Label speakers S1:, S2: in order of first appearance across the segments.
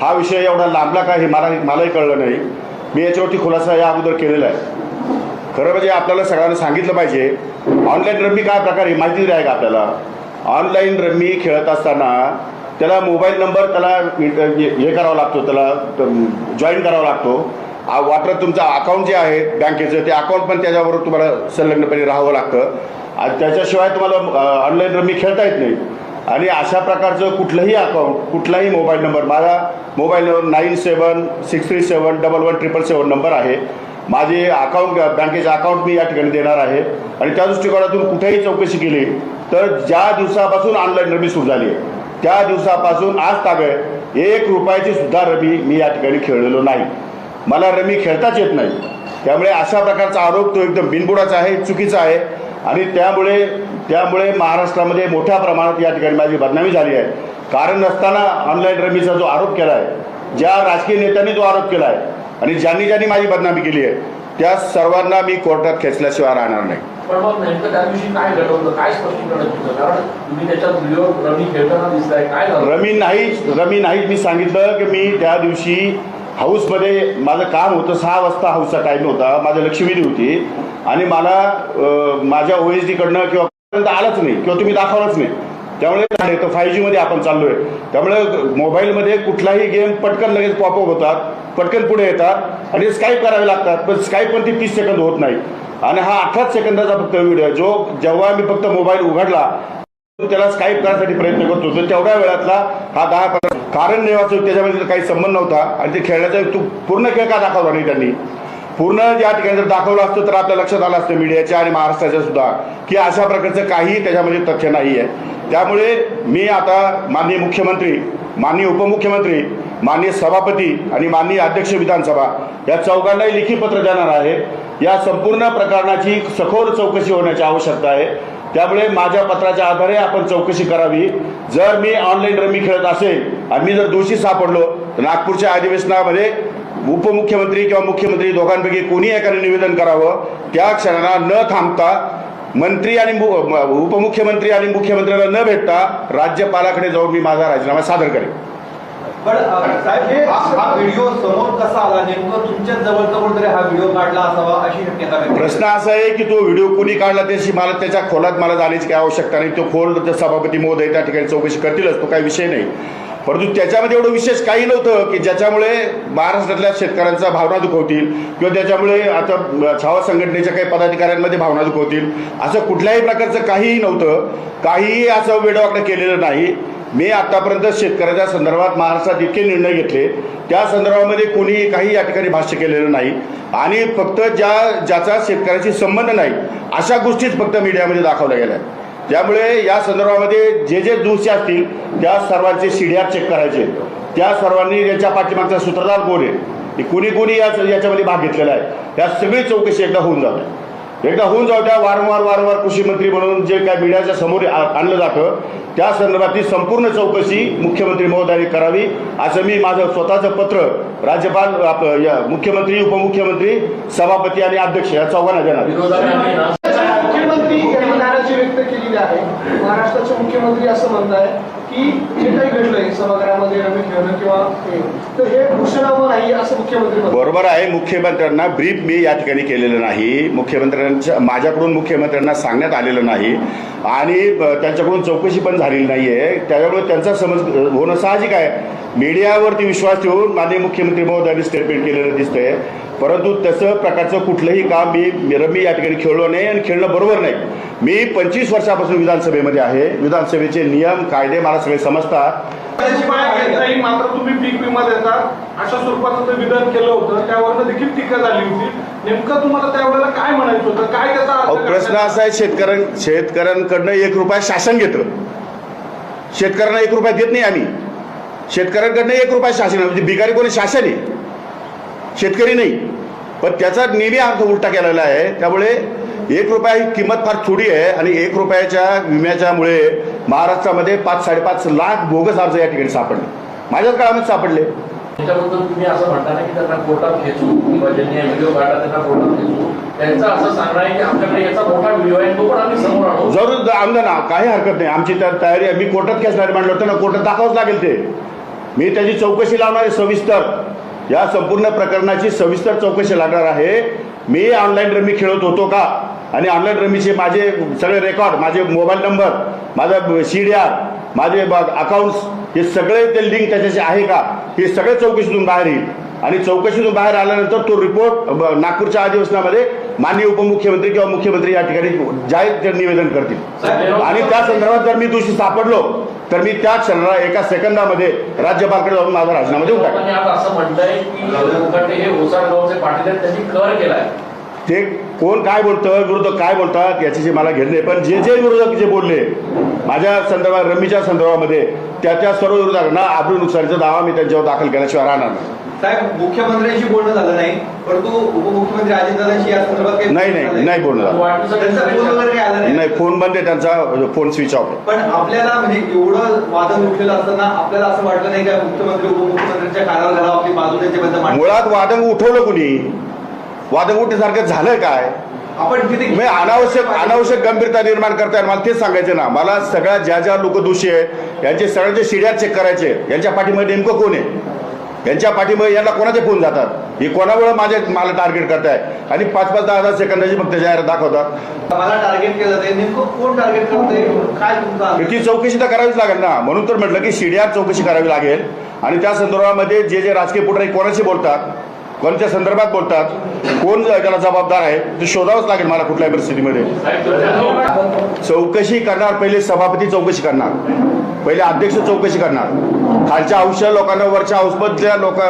S1: हा विषय एवढा लांबला का हे मला मलाही कळलं नाही. मी याच्यावरती खुलासा या अगोदर केलेला आहे. खरं म्हणजे आपल्याला सगळ्यांना सांगितलं पाहिजे ऑनलाईन रम्मी काय प्रकार आहे माहिती आहे का आपल्याला? ऑनलाईन रम्मी खेळत असताना त्याला मोबाईल नंबर त्याला हे करावा लागतो त्याला जॉईन करावा लागतो. आ- वाटलं तुमचं अकाउंट जे आहे बँकेचं ते अकाउंट पण त्याच्याबरोबर तुम्हाला संलग्नपणे राहावं लागतं. आणि त्याच्याशिवाय तुम्हाला ऑनलाईन रम्मी खेळता येत नाही. आणि अशा प्रकारचं कुठलंही अकाउंट कुठलाही मोबाईल नंबर माझा mobile number nine seven six three seven double one triple seven number आहे. माझे अकाउंट बँकेचे अकाउंट मी या ठिकाणी देणार आहे. आणि त्या दृष्टिकोनातून कुठेही चौकशी केली तर ज्या दिवसापासून ऑनलाईन रमी सुरू झाली आहे त्या दिवसापासून आज ताब्यात एक रुपयाची सुद्धा रमी मी या ठिकाणी खेळलेलो नाही. मला रमी खेळताच येत नाही. त्यामुळे अशा प्रकारचा आरोप तो एकदम बिनबुडाचा आहे चुकीचा आहे. आणि त्यामुळे त्यामुळे महाराष्ट्रामध्ये मोठ्या प्रमाणात या ठिकाणी माझी बदनामी झाली आहे. कारण नसताना ऑनलाईन रमीचा जो आरोप केला आहे ज्या राजकीय नेत्यांनी जो आरोप केला आहे आणि ज्यांनी ज्यांनी माझी बदनामी केली आहे त्या सर्वांना मी कोर्टात खेचल्याशिवाय राहणार नाही.
S2: रमी
S1: नाही रमी नाही मी सांगितलं की मी त्या दिवशी हाऊसमध्ये माझं काम होतं. सहा वाजता हाऊसचा टाईम होता. माझं लक्षवेधी होती. आणि मला माझ्या ओ एस डीकडनं किंवा आलंच नाही किंवा तुम्ही दाखवलंच नाही. त्यामुळे झाले तर फाय जीमध्ये आपण चाललोय. त्यामुळे मोबाईलमध्ये कुठलाही गेम पटकन लगेच पॉपअप होतात पटकन पुढे येतात आणि स्काईप करावे लागतात पण स्काईप पण ती तीस सेकंद होत नाही. आणि हा अठराच सेकंदाचा फक्त व्हिडिओ जो जेव्हा मी फक्त मोबाईल उघडला त्याला स्काईप करण्यासाठी प्रयत्न करत होतो. तेवढ्या वेळातला हा दहा पंधरा कारण नेवाचं त्याच्यामध्ये काही संबंध नव्हता. आणि ते खेळण्याचा तू पूर्ण खेळ का दाखवला नाही त्यांनी? पूर्ण ज्या ठिकाणी जर दाखवलं असतं तर आपल्या लक्षात आलं असतं मीडियाच्या आणि महाराष्ट्राच्या सुद्धा की अशा प्रकारचं काहीही त्याच्यामध्ये तथ्य नाही आहे. त्यामुळे मी आता माननीय मुख्यमंत्री माननीय उपमुख्यमंत्री माननीय सभापती आणि माननीय अध्यक्ष विधानसभा या चौघांनाही लिखी पत्र देणार आहे. या संपूर्ण प्रकरणाची सखोल चौकशी होण्याची आवश्यकता आहे. त्यामुळे माझ्या पत्राच्या आधारे आपण चौकशी करावी. जर मी ऑनलाईन रमी खेळत असेल आणि मी जर दोषी सापडलो तर नागपूरच्या अधिवेशनामध्ये उपमुख्यमंत्री किंवा मुख्यमंत्री दोघांपैकी कोणी एकाने निवेदन करावं त्या क्षणाला न थांबता मंत्री आणि उपमुख्यमंत्री आणि मुख्यमंत्र्यांना न भेटता राज्यपालाकडे जाऊन मी माझा राजीनामा सादर करेन.
S3: पण साहेब हे व्हिडिओ समोर कसा आला? नेमकं जवळचा कोणतरी हा व्हिडिओ काढला असावा अशी शक्यता
S1: प्रश्न असा आहे की तो व्हिडिओ कोणी काढला त्याची मला त्याच्या खोलात मला जाण्याची काही आवश्यकता नाही. तो खोल सभापती महोदय त्या ठिकाणी चौकशी करतीलच तो काही विषय नाही. परंतु त्याच्यामध्ये एवढं विशेष काही नव्हतं की ज्याच्यामुळे महाराष्ट्रातल्या शेतकऱ्यांचा भावना दुखवतील किंवा त्याच्यामुळे आता छावा संघटनेच्या काही पदाधिकाऱ्यांमध्ये भावना दुखवतील. असं कुठल्याही प्रकारचं काहीही नव्हतं. काहीही असं वेडवाकडं केलेलं नाही. मी आतापर्यंत शेतकऱ्याच्या संदर्भात महाराष्ट्रात इतके निर्णय घेतले. त्या संदर्भामध्ये कोणी काही या ठिकाणी भाष्य केलेलं नाही. आणि फक्त ज्या ज्याचा शेतकऱ्याशी संबंध नाही अशा गोष्टीच फक्त मीडियामध्ये दाखवल्या गेल्या. त्यामुळे या संदर्भामध्ये जे जे दोषी असतील त्या सर्वांचे सीडीआर चेक करायचे. त्या सर्वांनी याच्या पाठीमागचा सूत्रधार कोण आहे? कुणी कोणी या याच्यामध्ये भाग घेतलेला आहे. त्या सगळी चौकशी एकदा होऊन जाते. एकदा होऊन जाऊ त्या वारंवार वारंवार कृषी मंत्री म्हणून जे काय मीडियाच्या समोर आणलं जातं त्या संदर्भातली संपूर्ण चौकशी मुख्यमंत्री महोदयांनी करावी. असं मी माझं स्वतःचं पत्र राज्यपाल आप- या मुख्यमंत्री उपमुख्यमंत्री सभापती आणि अध्यक्ष या चौघांना देणार
S2: विरोधाने ना
S4: मुख्यमंत्री यांनी नाराजी व्यक्त केलेली आहे. महाराष्ट्राचे मुख्यमंत्री असं म्हणताय की जे काही घडलंय सभागृहामध्ये रमी खेळणं किंवा हे, तर हे घोषणावं नाही असं मुख्यमंत्री
S1: बरोबर आहे. मुख्यमंत्र्यांना ब्रीफ मी या ठिकाणी केलेलं नाही. मुख्यमंत्र्यांच्या माझ्याकडून मुख्यमंत्र्यांना सांगण्यात आलेलं नाही. आणि त्यांच्याकडून चौकशी पण झालेली नाही आहे त्याच्यामुळे त्यांचा समज होणं साहजिक आहे. मीडियावरती विश्वास ठेवून माननीय मुख्यमंत्री महोदयांनी स्टेटमेंट केलेलं दिसतंय. परंतु तसं प्रकारचं कुठलंही काम मी रमी या ठिकाणी खेळलो नाही आणि खेळणं बरोबर नाही. मी पंचवीस वर्षापासून विधानसभेमध्ये आहे. विधानसभेचे नियम कायदे मला सगळे समजतात.
S5: मात्र तुम्ही पीक विमा अशा स्वरूपाचं विधान केलं होतं. त्यावरनं देखील टीका झाली होती. नेमकं तुम्हाला त्यावेळेला काय म्हणायचं होतं? काय त्याचा
S1: प्रश्न असा आहे शेतकऱ्यां शेतकऱ्यांकडनं एक रुपया शासन घेतं शेतकऱ्यांना एक रुपया देत नाही आम्ही. शेतकऱ्यांकडनं एक रुपया शासन म्हणजे भिकारी कोणी शासन आहे शेतकरी नाही. पण त्याचा नेहमी अर्थ उलटा केलेला आहे. त्यामुळे एक रुपया ही किंमत फार थोडी आहे आणि एक रुपयाच्या विम्याच्यामुळे महाराष्ट्रामध्ये पाच साडेपाच लाख बोगस अर्ज या ठिकाणी सापडले. माझ्याच काळामध्ये सापडले.
S2: त्याच्याबद्दल तुम्ही असं म्हणता ना की त्यांना कोर्टात खेचू किंवा ज्यांनी व्हिडिओ काढला त्यांना कोर्टात खेचू त्यांचं असं सांगणं आहे की आमच्याकडे याचा मोठा व्हिडिओ आहे तो पण आम्ही समोर आणू.
S1: जरूर आणलं ना काही हरकत नाही. आमची त्या तयारी आहे. मी कोर्टात खेचणारे म्हणलं होतं ना कोर्टात दाखवावंच लागेल ते. मी त्याची चौकशी लावणार आहे सविस्तर. या संपूर्ण प्रकरणाची सविस्तर चौकशी लागणार आहे. मी ऑनलाईन रमी खेळत होतो का? आणि ऑनलाईन रमीचे माझे सगळे रेकॉर्ड माझे मोबाईल नंबर माझा सी डी आर माझे अकाउंट्स हे सगळे ते लिंक त्याच्याशी आहे का? हे सगळे चौकशीतून बाहेर येईल. आणि चौकशीतून बाहेर आल्यानंतर तो रिपोर्ट नागपूरच्या अधिवेशनामध्ये माननीय उपमुख्यमंत्री किंवा मुख्यमंत्री या ठिकाणी जाहीर निवेदन करतील. आणि त्या संदर्भात जर मी दोषी सापडलो तर मी त्या क्षणाला एका सेकंदामध्ये राज्यपालकडे जाऊन माझा राजीनामा देऊन
S2: हे केलाय.
S1: ते कोण काय बोलतं विरोधक काय बोलतात याच्याशी मला घेणं पण जे जे विरोधक जे बोलले माझ्या संदर्भात रमीच्या संदर्भामध्ये त्या त्या सर्व विरोधकांना आब्रू नुकसानीचा दावा मी त्यांच्यावर दाखल केल्याशिवाय राहणार नाही.
S3: साहेब मुख्यमंत्र्यांशी बोलणं झालं नाही परंतु उपमुख्यमंत्री अजितदादांशी या संदर्भात
S1: नाही नाही नाही बोलणं झालं.
S3: नाही?
S1: नाही फोन बंद आहे त्यांचा फोन स्विच ऑफ आहे.
S3: पण आपल्याला म्हणजे एवढं वादन उठलेलं असताना आपल्याला असं वाटलं नाही का मुख्यमंत्री उपमुख्यमंत्र्यांच्या कानावर घालावं आपली बाजू त्यांच्याबद्दल
S1: मुळात वादंग उठवलं कुणी? वादंग उठण्यासारखं झालं काय?
S3: आपण तिथे
S1: अनावश्यक अनावश्यक गंभीरता निर्माण करताय मला तेच सांगायचं ना. मला सगळ्या ज्या ज्या लोक दोषी आहेत यांचे सगळ्यांचे शिड्या चेक करायचे यांच्या पाठीमध्ये नेमकं कोण आहे? यांच्या पाठीमध्ये यांना कोणाचे फोन जातात? हे कोणामुळे माझे मला टार्गेट करताय? आणि पाच पाच दहा दहा सेकंदाची फक्त जाहिरात दाखवतात.
S3: मला टार्गेट केलं ते. नेमकं कोण टार्गेट करतंय? काय तुमचा
S1: ती चौकशी तर करावीच लागेल ना. म्हणून तर म्हटलं की सीडीआर चौकशी करावी लागेल. आणि त्या संदर्भामध्ये जे जे राजकीय पुढारी कोणाशी बोलतात कोणत्या संदर्भात बोलतात? कोण त्याला जबाबदार आहे? ते शोधावंच लागेल मला कुठल्याही परिस्थितीमध्ये. चौकशी करणार पहिले सभापती चौकशी करणार. पहिले अध्यक्ष चौकशी करणार. खालच्या औषध लोकांना वरच्या औषधल्या लोक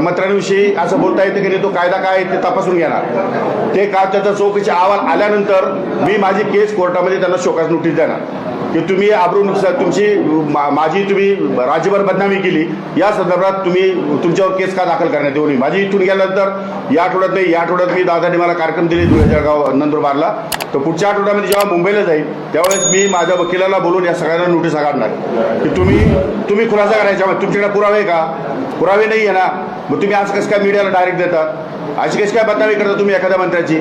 S1: मंत्र्यांविषयी असं बोलता येतं की नाही तो कायदा काय ते तपासून घेणार. ते का त्याचा चौकशी अहवाल आल्यानंतर मी माझी केस कोर्टामध्ये त्यांना शोकास नोटीस देणार. की तुम्ही आबरू नुकसान तुमची माझी तुम्ही राज्यभर बदनामी केली या संदर्भात तुम्ही तुमच्यावर केस का दाखल करण्यात येऊ नये? माझी इथून गेल्यानंतर या आठवड्यात नाही या आठवड्यात मी दादाने मला कार्यक्रम दिले धुळे जळगाव नंदुरबारला. तर पुढच्या आठवड्यामध्ये जेव्हा मुंबईला जाईल त्यावेळेस मी माझ्या वकिलाला बोलून या सगळ्यांना नोटीस काढणार की तुम्ही तुम्ही खुलासा करायच्या तुमच्याकडे पुरावे का? पुरावे नाही आहे ना. मग तुम्ही आज कसं काय मीडियाला डायरेक्ट देता? अशी कशी काय बदनामी करता तुम्ही एखाद्या मंत्र्याची?